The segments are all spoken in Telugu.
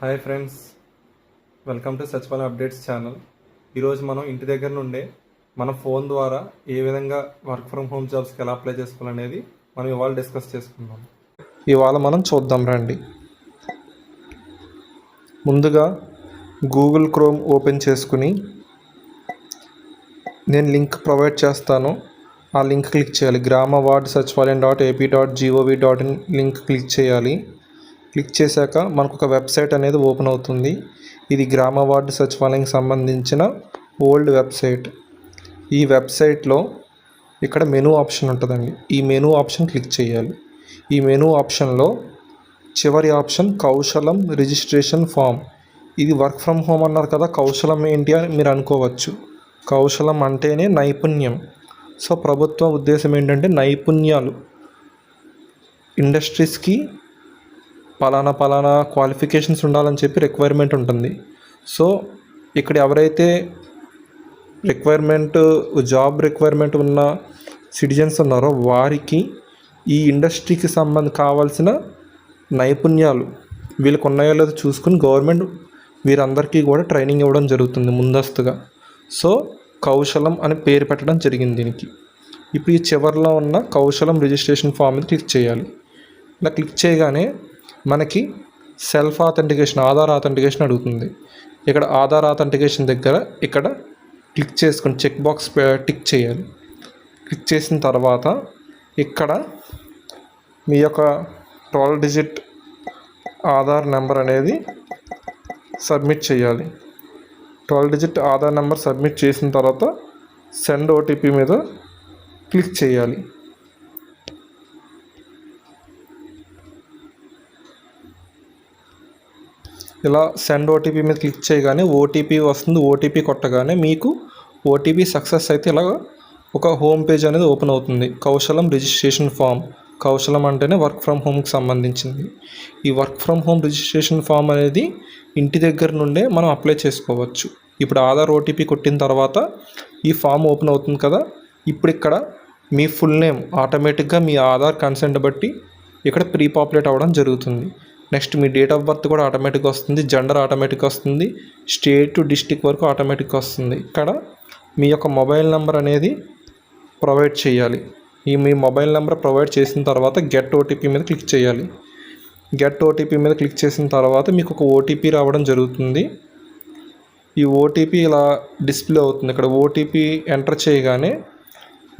Hi friends. Welcome to Sachivalaya updates channel. ఈరోజు మనం ఇంటి దగ్గర నుండే మన ఫోన్ ద్వారా ఏ విధంగా వర్క్ ఫ్రమ్ హోమ్ జాబ్స్కి ఎలా అప్లై చేసుకోవాలనేది మనం ఇవాళ డిస్కస్ చేసుకుందాం. ఇవాళ మనం చూద్దాం రండి. ముందుగా గూగుల్ క్రోమ్ ఓపెన్ చేసుకుని నేను లింక్ ప్రొవైడ్ చేస్తాను. ఆ లింక్ క్లిక్ చేయాలి. గ్రామ ward Sachivalayam dot AP dot GOV dot in link click చేయాలి. క్లిక్ చేశాక మనకు ఒక వెబ్సైట్ అనేది ఓపెన్ అవుతుంది. ఇది గ్రామ వార్డు సచివాలయంకి సంబంధించిన ఓల్డ్ వెబ్సైట్. ఈ వెబ్సైట్లో ఇక్కడ మెనూ ఆప్షన్ ఉంటుందండి. ఈ మెనూ ఆప్షన్ క్లిక్ చేయాలి. ఈ మెనూ ఆప్షన్లో చివరి ఆప్షన్ కౌశలం రిజిస్ట్రేషన్ ఫామ్. ఇది వర్క్ ఫ్రమ్ హోమ్ అన్నారు కదా కౌశలం ఏంటి అని మీరు అనుకోవచ్చు. కౌశలం అంటేనే నైపుణ్యం. సో ప్రభుత్వ ఉద్దేశం ఏంటంటే నైపుణ్యాలు. ఇండస్ట్రీస్కి పలానా పలానా క్వాలిఫికేషన్స్ ఉండాలని చెప్పి రిక్వైర్మెంట్ ఉంటుంది. సో ఇక్కడ ఎవరైతే రిక్వైర్మెంట్ జాబ్ రిక్వైర్మెంట్ ఉన్న సిటిజన్స్ ఉన్నారో వారికి ఈ ఇండస్ట్రీకి సంబంధ కావాల్సిన నైపుణ్యాలు వీళ్ళకు ఉన్నాయో లేదో చూసుకుని గవర్నమెంట్ వీరందరికీ కూడా ట్రైనింగ్ ఇవ్వడం జరుగుతుంది ముందస్తుగా. సో కౌశలం అని పేరు పెట్టడం జరిగింది దీనికి. ఇప్పుడు ఈ చివరిలో ఉన్న కౌశలం రిజిస్ట్రేషన్ ఫామ్ మీద క్లిక్ చేయాలి. ఇలా క్లిక్ చేయగానే మనకి సెల్ఫ్ ఆథెంటికేషన్ ఆధార్ ఆథెంటికేషన్ అడుగుతుంది. ఇక్కడ ఆధార్ ఆథెంటికేషన్ దగ్గర ఇక్కడ క్లిక్ చేసుకుని చెక్ బాక్స్ టిక్ చేయాలి. క్లిక్ చేసిన తర్వాత ఇక్కడ మీ యొక్క ట్వెల్వ్ డిజిట్ ఆధార్ నెంబర్ అనేది సబ్మిట్ చేయాలి. Twelve digit Aadhaar number submit చేసిన తర్వాత సెండ్ ఓటీపీ మీద క్లిక్ చేయాలి. ఇలా సెండ్ ఓటీపీ మీద క్లిక్ చేయగానే ఓటీపీ వస్తుంది ఓటీపీ కొట్టగానే మీకు ఓటీపీ సక్సెస్ అయితే ఇలా ఒక హోమ్ పేజ్ అనేది ఓపెన్ అవుతుంది. కౌశలం రిజిస్ట్రేషన్ ఫామ్ కౌశలం అంటేనే వర్క్ ఫ్రమ్ హోమ్కి సంబంధించింది. ఈ work from home registration form అనేది ఇంటి దగ్గర నుండే మనం అప్లై చేసుకోవచ్చు. ఇప్పుడు ఆధార్ ఓటీపీ కొట్టిన తర్వాత ఈ ఫామ్ ఓపెన్ అవుతుంది కదా ఇప్పుడు ఇక్కడ మీ ఫుల్ నేమ్ ఆటోమేటిక్గా మీ ఆధార్ కన్సెంట్ బట్టి ఇక్కడ ప్రీ పాపులేట్ అవ్వడం జరుగుతుంది. నెక్స్ట్ మీ డేట్ ఆఫ్ బర్త్ కూడా ఆటోమేటిక్గా వస్తుంది జెండర్ ఆటోమేటిక్ వస్తుంది స్టేట్ టు డిస్టిక్ వరకు ఆటోమేటిక్ వస్తుంది. ఇక్కడ మీ యొక్క మొబైల్ నెంబర్ అనేది ప్రొవైడ్ చేయాలి. ఈ మీ మొబైల్ నెంబర్ ప్రొవైడ్ చేసిన తర్వాత గెట్ ఓటీపీ మీద క్లిక్ చేయాలి. గెట్ ఓటీపీ మీద క్లిక్ చేసిన తర్వాత మీకు ఒక ఓటీపీ రావడం జరుగుతుంది. ఈ ఓటీపీ ఇలా డిస్ప్లే అవుతుంది. ఇక్కడ ఓటీపీ ఎంటర్ చేయగానే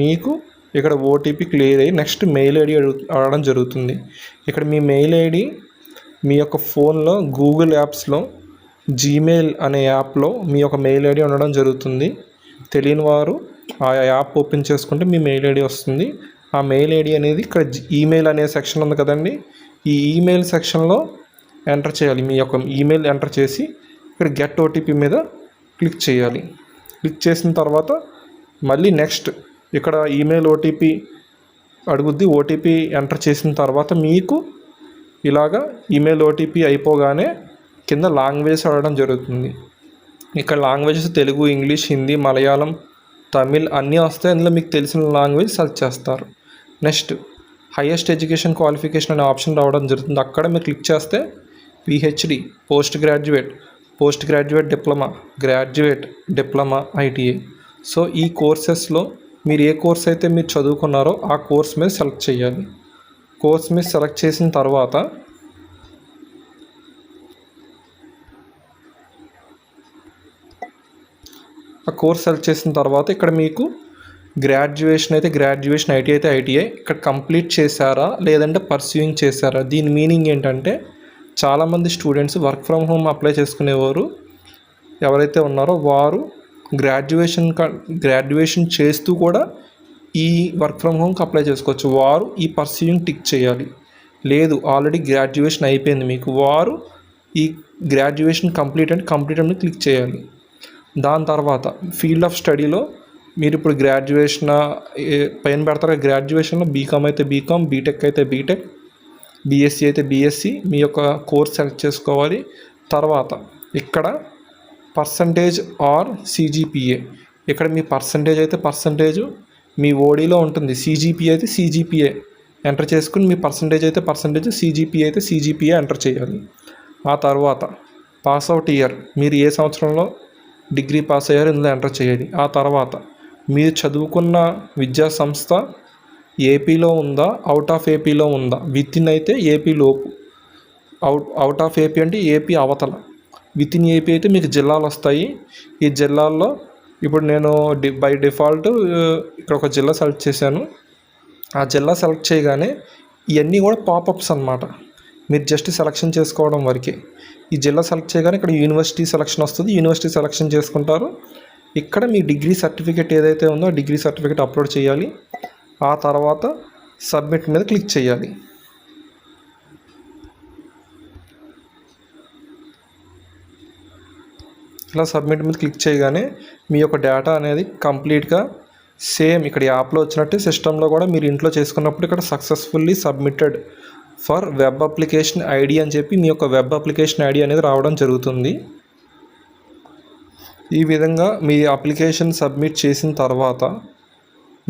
మీకు ఇక్కడ ఓటీపీ క్లియర్ అయ్యి నెక్స్ట్ మెయిల్ ఐడి అడుగు అడగడం జరుగుతుంది. ఇక్కడ మీ మెయిల్ ఐడి మీ యొక్క ఫోన్లో గూగుల్ యాప్స్లో జీమెయిల్ అనే యాప్లో మీ యొక్క మెయిల్ ఐడి ఉండడం జరుగుతుంది. తెలియని వారు ఆ యాప్ ఓపెన్ చేసుకుంటే మీ మెయిల్ ఐడి వస్తుంది. ఆ మెయిల్ ఐడి అనేది ఇక్కడ ఈమెయిల్ అనే సెక్షన్ ఉంది కదండి. ఈ ఈమెయిల్ సెక్షన్లో ఎంటర్ చేయాలి. మీ యొక్క ఈమెయిల్ ఎంటర్ చేసి ఇక్కడ గెట్ ఓటీపీ మీద క్లిక్ చేయాలి. క్లిక్ చేసిన తర్వాత మళ్ళీ నెక్స్ట్ ఇక్కడ ఈమెయిల్ ఓటీపీ అడుగుద్ది. ఓటీపీ ఎంటర్ చేసిన తర్వాత మీకు ఇలాగా ఈమెయిల్ ఓటీపీ అయిపోగానే కింద లాంగ్వేజ్ అడగడం జరుగుతుంది. ఇక్కడ లాంగ్వేజెస్ తెలుగు ఇంగ్లీష్ హిందీ మలయాళం తమిళ్ అన్నీ వస్తాయి. అందులో మీకు తెలిసిన లాంగ్వేజ్ సెర్చ్ చేస్తారు. నెక్స్ట్ హైయెస్ట్ ఎడ్యుకేషన్ క్వాలిఫికేషన్ అనే ఆప్షన్ రావడం జరుగుతుంది. అక్కడ మీరు క్లిక్ చేస్తే PhD post graduate post graduate diploma graduate diploma ITI so ఈ కోర్సెస్లో మీరు ఏ కోర్స్ అయితే మీరు చదువుకున్నారో ఆ కోర్స్ మీద సెలెక్ట్ చేయాలి. కోర్స్ మీద సెలెక్ట్ చేసిన తర్వాత ఆ కోర్స్ సెలెక్ట్ చేసిన తర్వాత ఇక్కడ మీకు గ్రాడ్యుయేషన్ అయితే గ్రాడ్యుయేషన్ ఐటీ అయితే ఐటీఐ. ఇక్కడ కంప్లీట్ చేశారా? లేదంటే పర్సూయింగ్ చేశారా? దీని మీనింగ్ ఏంటంటే చాలామంది students work from home apply చేసుకునేవారు ఎవరైతే ఉన్నారో వారు గ్రాడ్యుయేషన్ గ్రాడ్యుయేషన్ చేస్తూ కూడా ఈ వర్క్ ఫ్రమ్ హోమ్కి అప్లై చేసుకోవచ్చు. వారు ఈ పర్సీవింగ్ టిక్ చేయాలి. లేదు ఆల్రెడీ గ్రాడ్యుయేషన్ అయిపోయింది మీకు. వారు ఈ గ్రాడ్యుయేషన్ కంప్లీట్ అండ్ కంప్లీట్ అని క్లిక్ చేయాలి. దాని తర్వాత ఫీల్డ్ ఆఫ్ స్టడీలో మీరు ఇప్పుడు గ్రాడ్యుయేషన్ పైన పెడతారు గ్రాడ్యుయేషన్లో బీకామ్ అయితే బీకామ్ బీటెక్ అయితే బీటెక్ బీఎస్సీ అయితే బీఎస్సీ మీ యొక్క కోర్స్ సెలెక్ట్ చేసుకోవాలి. తర్వాత ఇక్కడ పర్సంటేజ్ ఆర్ సీజీపీఏ. ఇక్కడ మీ పర్సంటేజ్ అయితే పర్సంటేజ్ మీ ఓడీలో ఉంటుంది సీజీపీఏ అయితే సీజీపీఏ ఎంటర్ చేసుకుని మీ పర్సంటేజ్ అయితే పర్సంటేజ్ సీజీపీఏ అయితే సీజీపీఏ ఎంటర్ చేయాలి. ఆ తర్వాత పాస్ అవుట్ ఇయర్ మీరు ఏ సంవత్సరంలో డిగ్రీ పాస్ అయ్యారో ఇందులో ఎంటర్ చేయాలి ఆ తర్వాత మీరు చదువుకున్న విద్యా సంస్థ ఏపీలో ఉందా అవుట్ ఆఫ్ ఏపీలో ఉందా? విత్ ఇన్ అయితే ఏపీలోపు అవుట్ అవుట్ ఆఫ్ ఏపీ అంటే ఏపీ అవతల. విత్ ఇన్ ఏపీ అయితే మీకు జిల్లాలు వస్తాయి. ఈ జిల్లాల్లో ఇప్పుడు నేను డి బై డిఫాల్ట్ ఇక్కడ ఒక జిల్లా సెలెక్ట్ చేశాను. ఆ జిల్లా సెలెక్ట్ చేయగానే ఇవన్నీ కూడా పాపప్స్ అనమాట మీరు జస్ట్ సెలెక్షన్ చేసుకోవడం వరకే. ఈ జిల్లా సెలెక్ట్ చేయగానే ఇక్కడ యూనివర్సిటీ సెలెక్షన్ వస్తుంది. యూనివర్సిటీ సెలెక్షన్ చేసుకుంటారు. ఇక్కడ మీ డిగ్రీ సర్టిఫికేట్ ఏదైతే ఉందో ఆ డిగ్రీ సర్టిఫికేట్ అప్లోడ్ చేయాలి. ఆ తర్వాత సబ్మిట్ మీద క్లిక్ చేయాలి. ఇలా సబ్మిట్ మీద క్లిక్ చేయగానే మీ యొక్క డేటా అనేది కంప్లీట్గా సేమ్ ఇక్కడ యాప్లో వచ్చినట్టు సిస్టంలో కూడా మీరు ఇంట్లో చేసుకున్నప్పుడు ఇక్కడ successfully submitted for web application ID అని చెప్పి మీ యొక్క వెబ్ అప్లికేషన్ ఐడి అనేది రావడం జరుగుతుంది. ఈ విధంగా మీ అప్లికేషన్ సబ్మిట్ చేసిన తర్వాత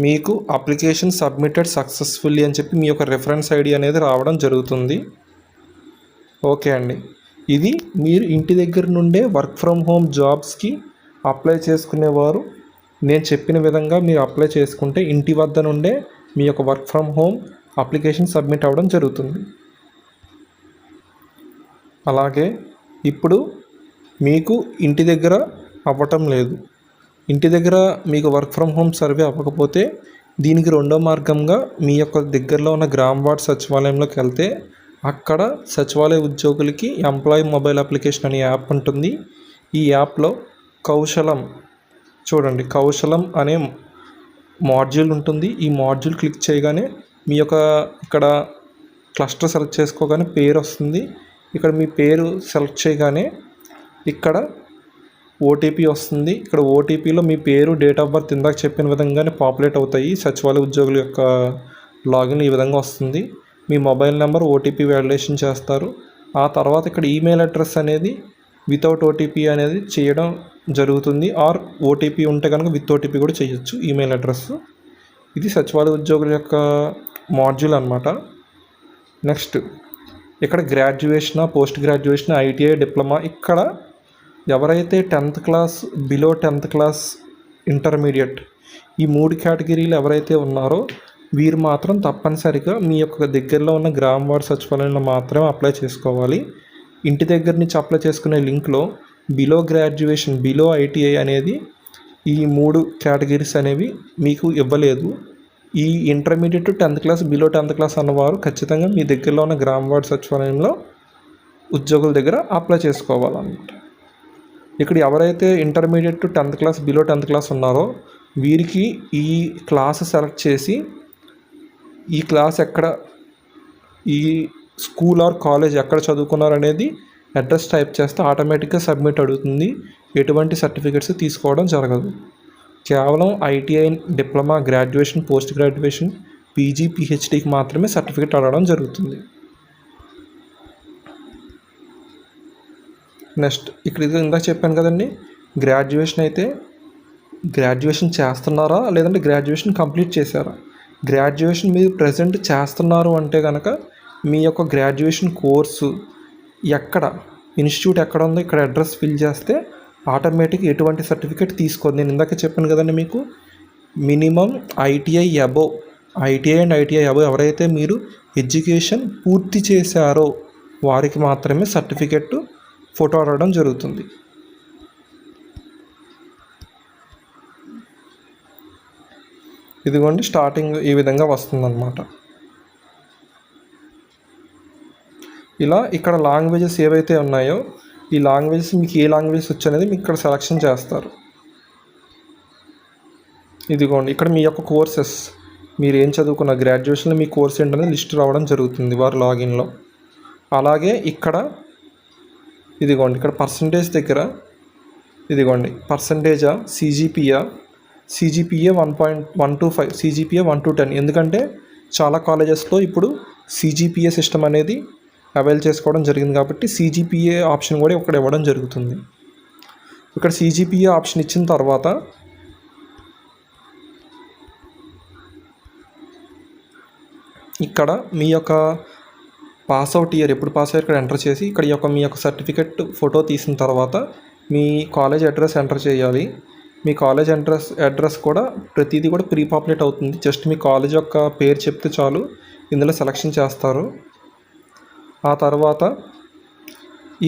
మీకు అప్లికేషన్ సబ్మిటెడ్ సక్సెస్ఫుల్లీ అని చెప్పి మీ యొక్క రెఫరెన్స్ ఐడి అనేది రావడం జరుగుతుంది. ఓకే అండి. ఇది మీరు ఇంటి దగ్గర నుండే వర్క్ ఫ్రమ్ హోమ్ జాబ్స్కి అప్లై చేసుకునేవారు. నేను చెప్పిన విధంగా మీరు అప్లై చేసుకుంటే ఇంటి వద్ద నుండే మీ యొక్క work from home application submit అవ్వడం జరుగుతుంది. అలాగే ఇప్పుడు మీకు ఇంటి దగ్గర అవ్వటం లేదు. ఇంటి దగ్గర మీకు వర్క్ ఫ్రమ్ హోమ్ సర్వే అవ్వకపోతే దీనికి రెండో మార్గంగా మీ యొక్క దగ్గరలో ఉన్న గ్రామ్ వార్డ్ సచివాలయంలోకి వెళ్తే అక్కడ సచివాలయ ఉద్యోగులకి ఎంప్లాయీ మొబైల్ అప్లికేషన్ అనే యాప్ ఉంటుంది. ఈ యాప్లో కౌశలం చూడండి కౌశలం అనే మాడ్యూల్ ఉంటుంది. ఈ మాడ్యూల్ క్లిక్ చేయగానే మీ యొక్క ఇక్కడ క్లస్టర్ సెలెక్ట్ చేసుకోగానే పేరు వస్తుంది. ఇక్కడ మీ పేరు సెలెక్ట్ చేయగానే ఇక్కడ ఓటీపీ వస్తుంది. ఇక్కడ ఓటీపీలో మీ పేరు డేట్ ఆఫ్ బర్త్ ఇందాక చెప్పిన విధంగానే పాపులేట్ అవుతాయి. సచివాలయ ఉద్యోగుల యొక్క లాగిన్ ఈ విధంగా వస్తుంది. మీ మొబైల్ నెంబర్ ఓటీపీ వ్యాలిడేషన్ చేస్తారు. ఆ తర్వాత ఇక్కడ ఈమెయిల్ అడ్రస్ అనేది వితౌట్ ఓటీపీ అనేది చేయడం జరుగుతుంది. ఆర్ ఓటీపీ ఉంటే కనుక విత్ ఓటీపీ కూడా చేయొచ్చు ఈమెయిల్ అడ్రస్. ఇది సచివాలయ ఉద్యోగుల యొక్క మాడ్యూల్ అనమాట నెక్స్ట్ ఇక్కడ graduation post graduation ITI diploma ఇక్కడ ఎవరైతే tenth class below tenth class intermediate ఈ మూడు కేటగిరీలు ఎవరైతే ఉన్నారో వీరు మాత్రం తప్పనిసరిగా మీ యొక్క దగ్గరలో ఉన్న గ్రామ వార్డ్ సచివాలయంలో మాత్రమే అప్లై చేసుకోవాలి. ఇంటి దగ్గర నుంచి అప్లై చేసుకునే లింక్లో బిలో గ్రాడ్యుయేషన్ బిలో ఐటీఐ అనేది ఈ మూడు కేటగిరీస్ అనేవి మీకు ఇవ్వలేదు. ఈ intermediate tenth class below tenth class అన్నవారు ఖచ్చితంగా మీ దగ్గరలో ఉన్న గ్రామ వార్డ్ సచివాలయంలో ఉద్యోగుల దగ్గర అప్లై చేసుకోవాలన్నమాట. ఇక్కడ ఎవరైతే intermediate tenth class below tenth class ఉన్నారో వీరికి ఈ క్లాస్ సెలెక్ట్ చేసి ఈ క్లాస్ ఎక్కడ ఈ స్కూల్ ఆర్ కాలేజ్ ఎక్కడ చదువుకున్నారు అనేది అడ్రస్ టైప్ చేస్తే ఆటోమేటిక్గా సబ్మిట్ అడుగుతుంది. ఎటువంటి సర్టిఫికెట్స్ తీసుకోవడం జరగదు. కేవలం ITI diploma graduation post graduation PG పిహెచ్డీకి మాత్రమే సర్టిఫికెట్ అడగడం జరుగుతుంది. నెక్స్ట్ ఇక్కడ ఇది ఇందాక చెప్పాను కదండి. గ్రాడ్యుయేషన్ అయితే గ్రాడ్యుయేషన్ చేస్తున్నారా? లేదంటే గ్రాడ్యుయేషన్ కంప్లీట్ చేశారా? గ్రాడ్యుయేషన్ మీరు ప్రజెంట్ చేస్తున్నారు అంటే కనుక మీ యొక్క గ్రాడ్యుయేషన్ కోర్సు ఎక్కడ ఇన్స్టిట్యూట్ ఎక్కడ ఉందో ఇక్కడ అడ్రస్ ఫిల్ చేస్తే ఆటోమేటిక్ ఎటువంటి సర్టిఫికేట్ తీసుకోదు. నేను ఇందాక చెప్పాను కదండి మీకు minimum ITI above ITI and ITI above ఎవరైతే మీరు ఎడ్యుకేషన్ పూర్తి చేశారో వారికి మాత్రమే సర్టిఫికెట్ ఫోటో అడగడం జరుగుతుంది. ఇదిగోండి స్టార్టింగ్ ఈ విధంగా వస్తుందన్నమాట. ఇలా ఇక్కడ లాంగ్వేజెస్ ఏవైతే ఉన్నాయో ఈ లాంగ్వేజెస్ మీకు ఏ లాంగ్వేజెస్ వచ్చనేది మీకు ఇక్కడ సెలక్షన్ చేస్తారు. ఇదిగోండి ఇక్కడ మీ యొక్క కోర్సెస్ మీరు ఏం చదువుకున్న గ్రాడ్యుయేషన్లో మీ కోర్స్ ఏంటనేది లిస్ట్ రావడం జరుగుతుంది వారి లాగిన్లో అలాగే ఇక్కడ ఇదిగోండి ఇక్కడ పర్సంటేజ్ దగ్గర ఇదిగోండి పర్సంటేజా సీజీపీయా CGPA one point one two five CGPA one to ten ఎందుకంటే చాలా కాలేజెస్లో ఇప్పుడు సీజీపీఏ సిస్టమ్ అనేది అవైల్ చేసుకోవడం జరిగింది కాబట్టి సీజీపీఏ ఆప్షన్ కూడా ఇక్కడ ఇవ్వడం జరుగుతుంది. ఇక్కడ సీజీపీఏ ఆప్షన్ ఇచ్చిన తర్వాత ఇక్కడ మీ యొక్క పాస్ అవుట్ ఇయర్ ఎప్పుడు పాస్ అయ్యారు ఇక్కడ ఎంటర్ చేసి ఇక్కడ ఈ యొక్క మీ యొక్క సర్టిఫికెట్ ఫోటో తీసిన తర్వాత మీ కాలేజ్ అడ్రస్ ఎంటర్ చేయాలి. మీ కాలేజ్ అడ్రస్ అడ్రస్ కూడా ప్రతిదీ కూడా ప్రీ పాపులేట్ అవుతుంది. జస్ట్ మీ కాలేజ్ యొక్క పేరు చెప్తే చాలు. ఇందులో సెలక్షన్ చేస్తారు. ఆ తర్వాత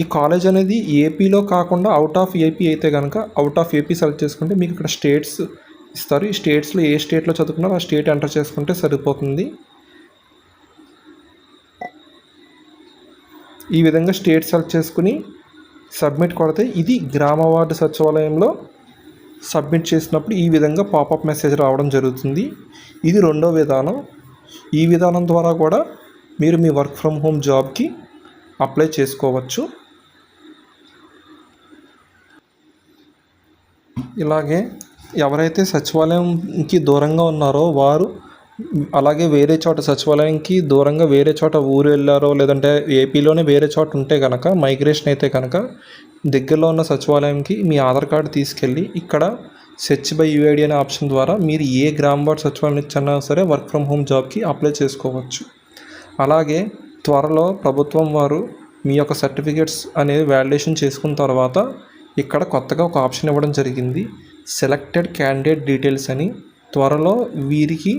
ఈ కాలేజ్ అనేది ఏపీలో కాకుండా అవుట్ ఆఫ్ ఏపీ అయితే కనుక అవుట్ ఆఫ్ ఏపీ సెలెక్ట్ చేసుకుంటే మీకు ఇక్కడ స్టేట్స్ ఇస్తారు. ఈ స్టేట్స్లో ఏ స్టేట్లో చదువుకున్నారో ఆ స్టేట్ ఎంటర్ చేసుకుంటే సరిపోతుంది. ఈ విధంగా స్టేట్ సెలెక్ట్ చేసుకుని సబ్మిట్ కొడితే ఇది గ్రామ వార్డు సచివాలయంలో సబ్మిట్ చేసినప్పుడు ఈ విధంగా పాపప్ మెసేజ్ రావడం జరుగుతుంది. ఇది రెండో విధానం. ఈ విధానం ద్వారా కూడా మీరు మీ వర్క్ ఫ్రమ్ హోమ్ జాబ్కి అప్లై చేసుకోవచ్చు. ఇలాగే ఎవరైతే సచివాలయంకి దూరంగా ఉన్నారో వారు అలాగే వేరే చోట సచివాలయంకి దూరంగా వేరే చోట ఊరు వెళ్ళారో లేదంటే ఏపీలోనే వేరే చోట ఉంటే కనుక మైగ్రేషన్ అయితే కనుక దగ్గరలో ఉన్న సచివాలయంకి మీ ఆధార్ కార్డు తీసుకెళ్ళి ఇక్కడ సెర్చ్ బై యూఐడి అనే ఆప్షన్ ద్వారా మీరు ఏ గ్రామ వార్డ్ సచివాలయం ఇచ్చినా అన్నా సరే వర్క్ ఫ్రమ్ హోమ్ జాబ్కి అప్లై చేసుకోవచ్చు. అలాగే త్వరలో ప్రభుత్వం వారు మీ యొక్క సర్టిఫికేట్స్ అనేది వ్యాలిడేషన్ చేసుకున్న తర్వాత ఇక్కడ కొత్తగా ఒక ఆప్షన్ ఇవ్వడం జరిగింది. సెలెక్టెడ్ క్యాండిడేట్ డీటెయిల్స్ అని. త్వరలో వీరికి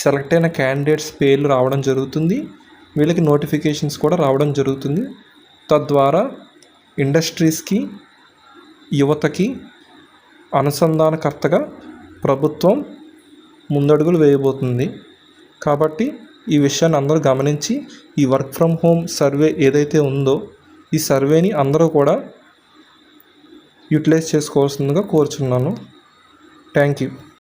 సెలెక్ట్ అయిన క్యాండిడేట్స్ పేర్లు రావడం జరుగుతుంది. వీళ్ళకి నోటిఫికేషన్స్ కూడా రావడం జరుగుతుంది. తద్వారా ఇండస్ట్రీస్కి యువతకి అనుసంధానకర్తగా ప్రభుత్వం ముందడుగులు వేయబోతుంది. కాబట్టి ఈ విషయాన్ని అందరూ గమనించి ఈ వర్క్ ఫ్రమ్ హోమ్ సర్వే ఏదైతే ఉందో ఈ సర్వేని అందరూ కూడా యూటిలైజ్ చేసుకోవాల్సిందిగా కోరుచున్నాను. Thank you